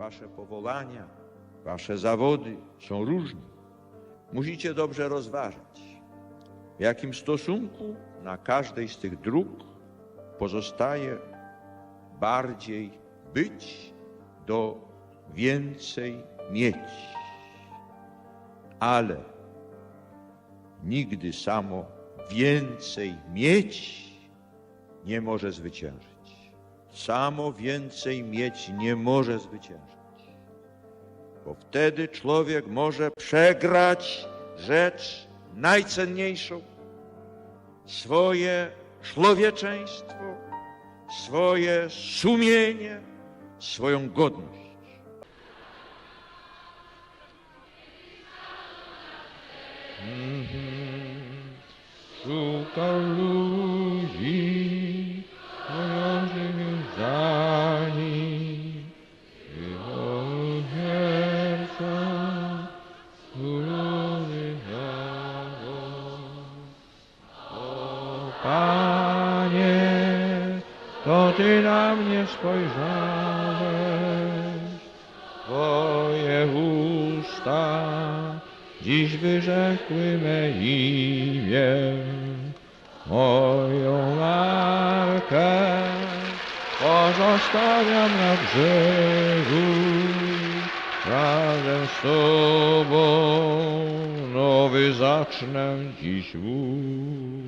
wasze powołania, wasze zawody są różne. Musicie dobrze rozważyć, w jakim stosunku na każdej z tych dróg pozostaje bardziej być do więcej mieć. Ale nigdy samo więcej mieć nie może zwyciężyć. Samo więcej mieć nie może zwyciężyć. Bo wtedy człowiek może przegrać rzecz najcenniejszą swoje człowieczeństwo, swoje sumienie, swoją godność. Szukał ludzi, Panie, to Ty na mnie spojrzałeś, Twoje usta dziś wyrzekły me imię, moją markę pozostawiam na brzegu, razem z Tobą. Nowy zacznę dziś łód.